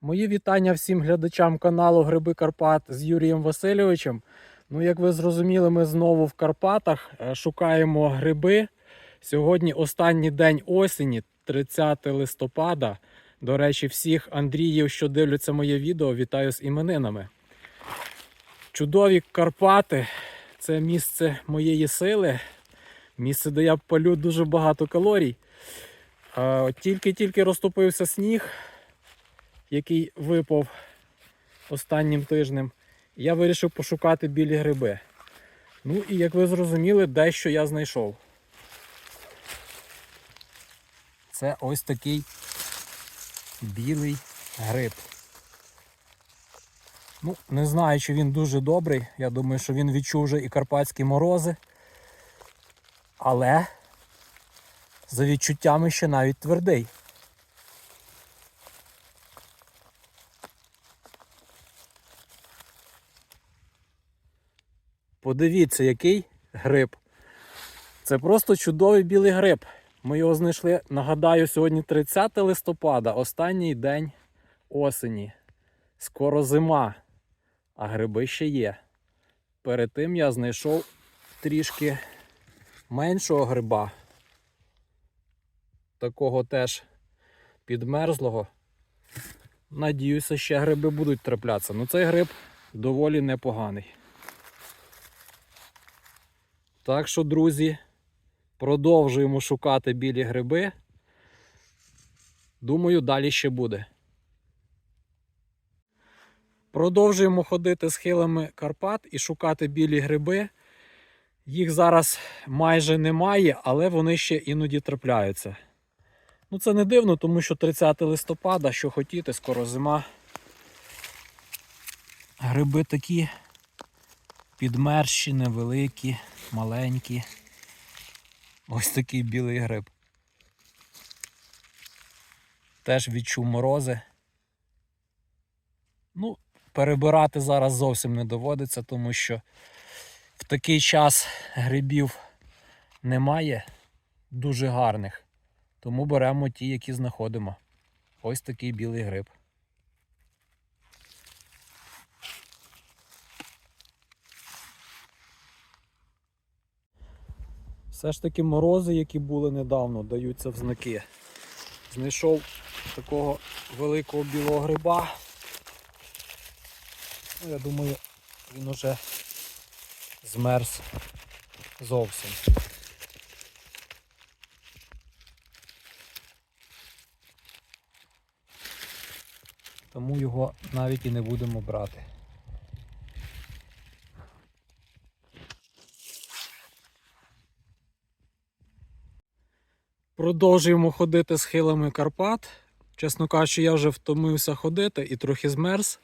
Мої вітання всім глядачам каналу Гриби Карпат з Юрієм Васильовичем. Ну, як ви зрозуміли, ми знову в Карпатах е, шукаємо гриби. Сьогодні останній день осені, 30 листопада. До речі, всіх Андріїв, що дивляться моє відео, вітаю з іменинами. Чудові Карпати це місце моєї сили, місце, де я палю дуже багато калорій. Тільки-тільки розтопився сніг, який випав останнім тижнем. Я вирішив пошукати білі гриби. Ну і як ви зрозуміли, дещо я знайшов. Це ось такий білий гриб. Ну, не знаю, чи він дуже добрий. Я думаю, що він відчув вже і карпатські морози. Але за відчуттями ще навіть твердий. Подивіться, який гриб. Це просто чудовий білий гриб. Ми його знайшли, нагадаю, сьогодні 30 листопада, останній день осені. Скоро зима, а гриби ще є. Перед тим я знайшов трішки меншого гриба. Такого теж підмерзлого. Надіюся, ще гриби будуть траплятися. Ну цей гриб доволі непоганий. Так що, друзі, продовжуємо шукати білі гриби. Думаю, далі ще буде. Продовжуємо ходити схилами Карпат і шукати білі гриби. Їх зараз майже немає, але вони ще іноді трапляються. Ну це не дивно, тому що 30 листопада, що хотіти, скоро зима. Гриби такі підмерші, невеликі, маленькі. Ось такий білий гриб. Теж відчув морози. Ну, перебирати зараз зовсім не доводиться, тому що в такий час грибів немає дуже гарних. Тому беремо ті, які знаходимо. Ось такий білий гриб. Все ж таки морози, які були недавно, даються в знаки. Знайшов такого великого білого гриба. Ну, я думаю, він уже змерз зовсім. Тому його навіть і не будемо брати. Продовжуємо ходити схилами Карпат. Чесно кажучи, я вже втомився ходити і трохи змерз.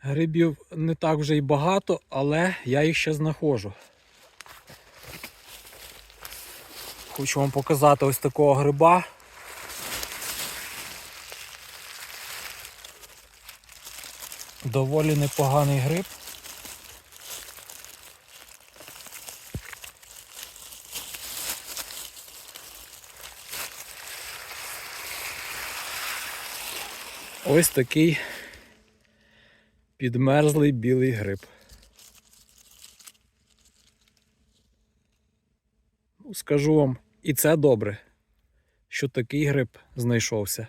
Грибів не так вже й багато, але я їх ще знаходжу. Хочу вам показати ось такого гриба. Доволі непоганий гриб. Ось такий підмерзлий білий гриб. Ну, скажу вам, і це добре, що такий гриб знайшовся.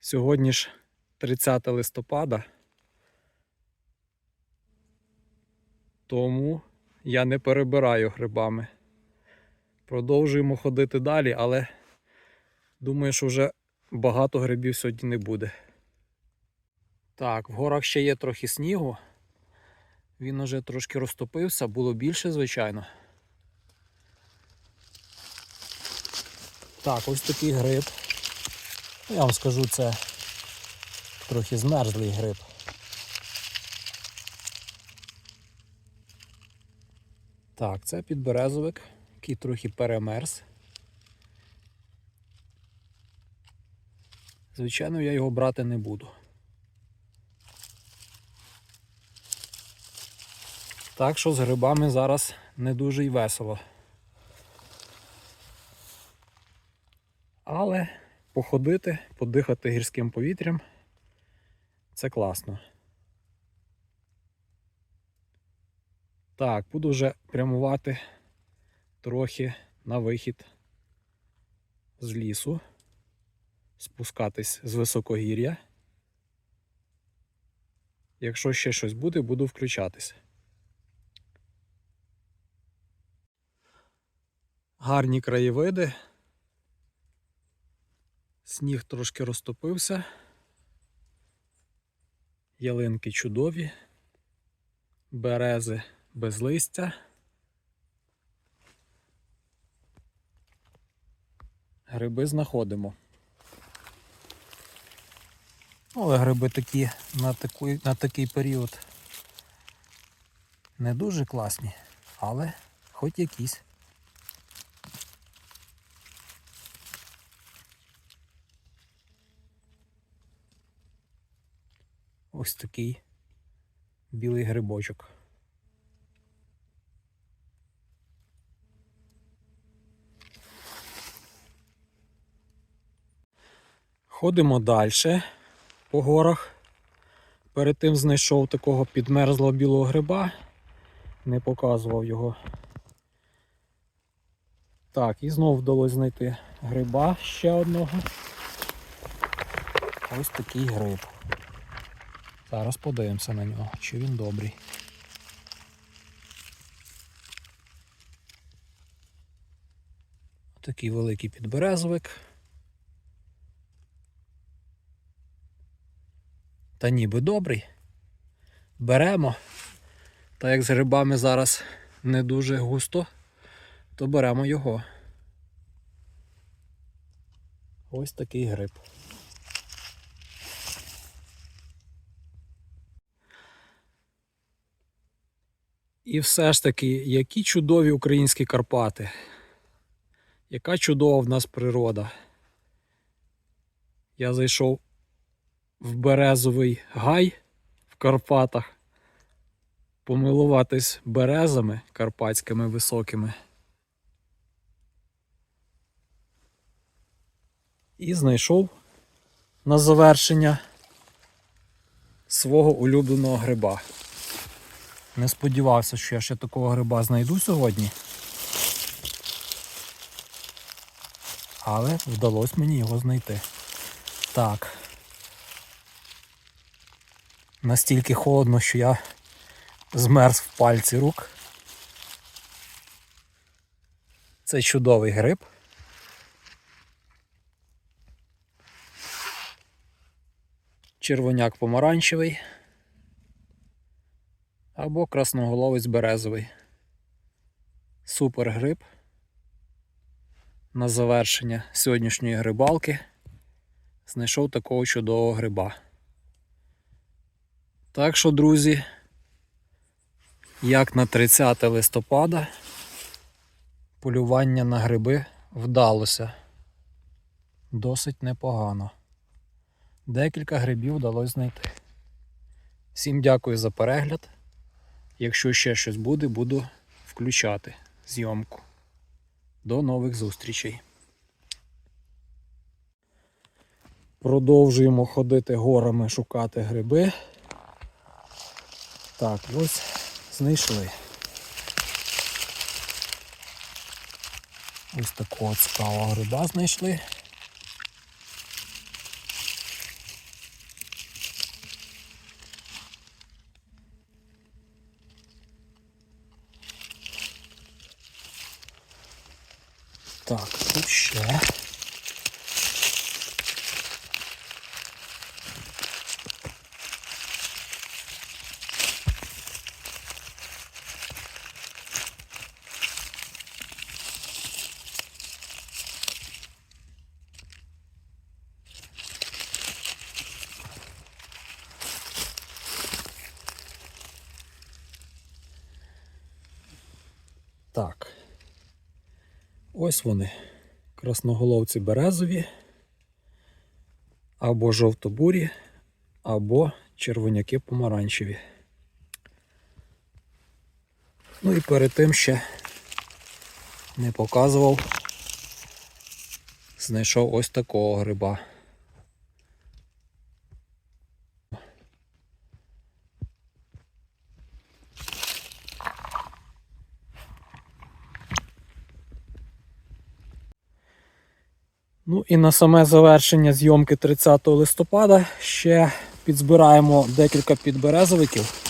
Сьогодні ж 30 листопада. Тому я не перебираю грибами. Продовжуємо ходити далі, але думаю, що вже багато грибів сьогодні не буде. Так, в горах ще є трохи снігу. Він уже трошки розтопився, було більше, звичайно. Так, ось такий гриб. Я вам скажу, це трохи змерзлий гриб. Так, це підберезовик, який трохи перемерз. Звичайно, я його брати не буду. Так що з грибами зараз не дуже й весело. Але походити, подихати гірським повітрям Це класно. Так, буду вже прямувати трохи на вихід з лісу, спускатись з високогір'я. Якщо ще щось буде, буду включатись. Гарні краєвиди. Сніг трошки розтопився. Ялинки чудові, берези без листя. Гриби знаходимо. Але гриби такі на, таку, на такий період не дуже класні, але хоч якісь. Ось такий білий грибочок. Ходимо далі по горах. Перед тим знайшов такого підмерзлого білого гриба, не показував його. Так, і знову вдалося знайти гриба ще одного. Ось такий гриб. Зараз подивимося на нього, чи він добрий. Такий великий підберезовик. Та ніби добрий. Беремо. Та як з грибами зараз не дуже густо, то беремо його. Ось такий гриб. І все ж таки, які чудові українські Карпати. Яка чудова в нас природа. Я зайшов в березовий гай в Карпатах. Помилуватись березами карпатськими високими. І знайшов на завершення свого улюбленого гриба. Не сподівався, що я ще такого гриба знайду сьогодні. Але вдалося мені його знайти. Так. Настільки холодно, що я змерз в пальці рук. Це чудовий гриб. Червоняк помаранчевий або красноголовець березовий. Супер гриб. На завершення сьогоднішньої грибалки знайшов такого чудового гриба. Так що, друзі, як на 30 листопада полювання на гриби вдалося. Досить непогано. Декілька грибів вдалося знайти. Всім дякую за перегляд. Якщо ще щось буде, буду включати зйомку. До нових зустрічей. Продовжуємо ходити горами шукати гриби. Так, ось знайшли. Ось такого цікавого гриба знайшли. Так, тут ще. Так. Ось вони. Красноголовці березові, або жовтобурі, або червоняки помаранчеві. Ну і перед тим ще не показував, знайшов ось такого гриба. Ну і на саме завершення зйомки 30 листопада ще підзбираємо декілька підберезовиків.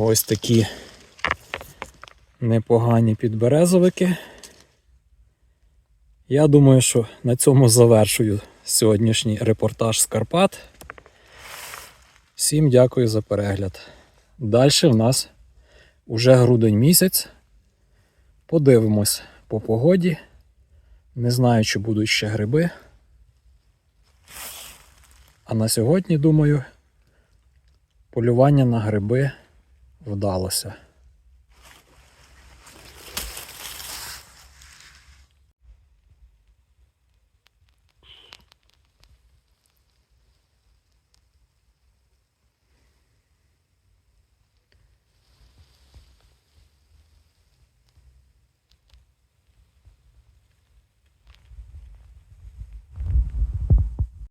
Ось такі непогані підберезовики. Я думаю, що на цьому завершую сьогоднішній репортаж з Карпат. Всім дякую за перегляд. Далі в нас уже грудень місяць. Подивимось по погоді. Не знаю, чи будуть ще гриби. А на сьогодні, думаю, полювання на гриби вдалося.